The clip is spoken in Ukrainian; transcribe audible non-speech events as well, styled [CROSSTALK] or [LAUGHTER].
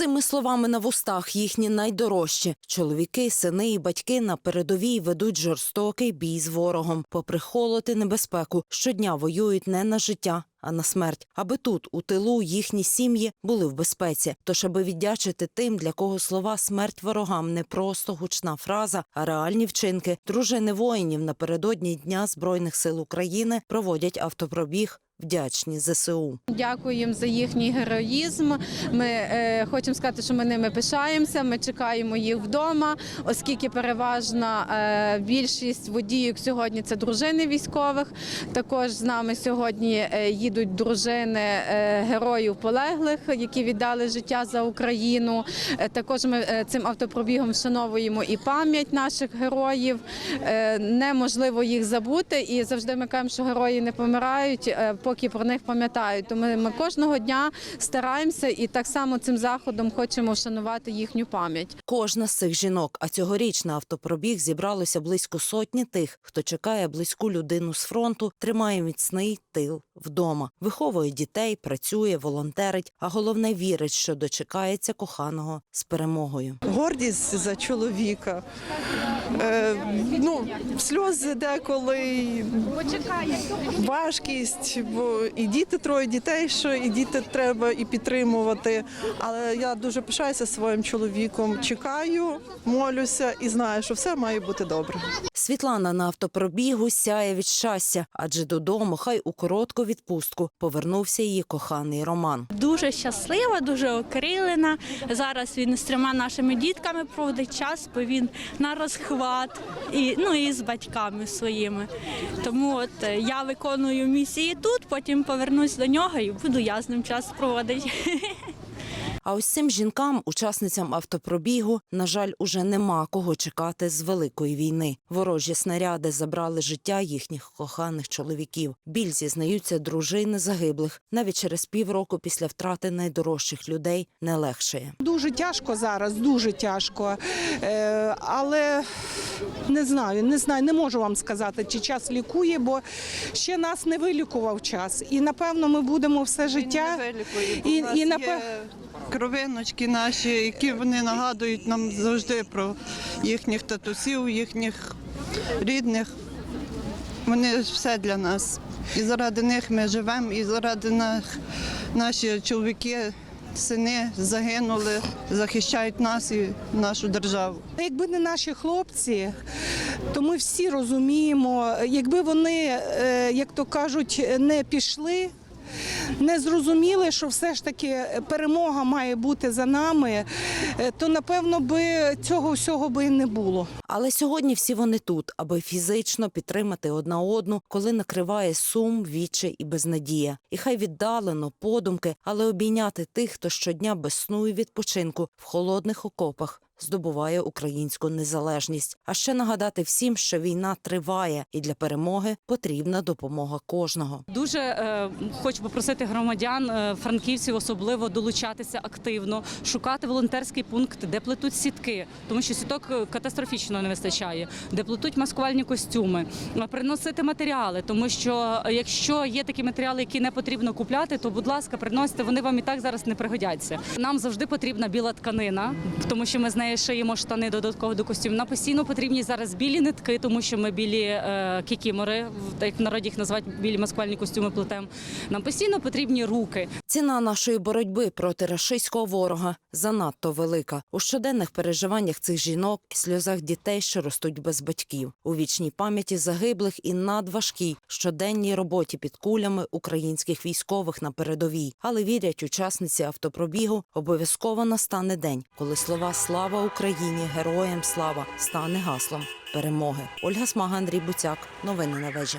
цими словами на вустах їхні найдорожчі чоловіки, сини і батьки на передовій ведуть жорстокий бій з ворогом. Попри холод і небезпеку, щодня воюють не на життя. А на смерть, аби тут, у тилу, їхні сім'ї були в безпеці. Тож, аби віддячити тим, для кого слова смерть ворогам не просто гучна фраза, а реальні вчинки, дружини воїнів напередодні Дня Збройних сил України проводять автопробіг вдячні ЗСУ. Дякую їм за їхній героїзм. Ми е, хочемо сказати, що ми ними пишаємося. Ми чекаємо їх вдома, оскільки переважна е, більшість водіїв сьогодні це дружини військових. Також з нами сьогодні е, їдуть дружини е, героїв полеглих, які віддали життя за Україну. Е, також ми е, цим автопробігом вшановуємо і пам'ять наших героїв. Е, неможливо їх забути, і завжди ми кажемо, що герої не помирають, е, поки про них пам'ятають. Тому ми кожного дня стараємося і так само цим заходом хочемо вшанувати їхню пам'ять. Кожна з цих жінок, а цьогоріч на автопробіг зібралося близько сотні тих, хто чекає близьку людину з фронту, тримає міцний тил вдома, виховує дітей, працює, волонтерить, а головне вірить, що дочекається коханого з перемогою. гордість за чоловіка. Е, ну, сльози деколи, важкість, і діти троє дітей, що і діти треба і підтримувати. Але я дуже пишаюся своїм чоловіком. Чекаю, молюся і знаю, що все має бути добре. Світлана на автопробігу сяє від щастя, адже додому, хай у коротку відпустку, повернувся її коханий Роман. Дуже щаслива, дуже окрилена. Зараз він з трьома нашими дітками проводить час, бо він на розхват і ну і з батьками своїми. Тому от е, я виконую місії тут, потім повернусь до нього і буду я з ним час проводити. [LAUGHS] А ось цим жінкам, учасницям автопробігу, на жаль, уже нема кого чекати з великої війни. Ворожі снаряди забрали життя їхніх коханих чоловіків. Біль зізнаються дружини загиблих. Навіть через півроку після втрати найдорожчих людей не легшає. Дуже тяжко зараз, дуже тяжко. Е, але не знаю, не знаю, не можу вам сказати, чи час лікує, бо ще нас не вилікував час. І напевно ми будемо все життя. І, І- і напе- є кровиночки наші, які вони нагадують нам завжди про їхніх татусів, їхніх рідних. Вони все для нас. І заради них ми живемо, і заради них наші чоловіки, сини загинули, захищають нас і нашу державу. Якби не наші хлопці, то ми всі розуміємо, якби вони, е, як то кажуть, не пішли. Не зрозуміли, що все ж таки перемога має бути за нами, е, то напевно би цього всього би не було. Але сьогодні всі вони тут, аби фізично підтримати одна одну, коли накриває сум, віче і безнадія. І хай віддалено, подумки, але обійняти тих, хто щодня без сну і відпочинку в холодних окопах здобуває українську незалежність. А ще нагадати всім, що війна триває, і для перемоги потрібна допомога кожного. Дуже е, хочу попросити громадян, е, франківців особливо долучатися активно, шукати волонтерський пункт, де плетуть сітки, тому що сіток е, катастрофічно не вистачає, де плетуть маскувальні костюми, е, приносити матеріали, тому що е, якщо є такі матеріали, які не потрібно купляти, то будь ласка, приносите, вони вам і так зараз не пригодяться. Нам завжди потрібна біла тканина, тому що ми з шиємо штани додатково до костюмів. Нам постійно потрібні зараз білі нитки, тому що ми білі е, кікімори, як в народі їх називають білі маскувальні костюми плетем. Нам постійно потрібні руки. Ціна нашої боротьби проти рашистського ворога занадто велика. У щоденних переживаннях цих жінок, сльозах дітей, що ростуть без батьків, у вічній пам'яті загиблих і надважкій щоденній роботі під кулями українських військових на передовій. Але вірять учасниці автопробігу, обов'язково настане день, коли слова Слава Україні! Героям слава стане гаслом перемоги. Ольга Смага, Андрій Буцяк. Новини на вежі.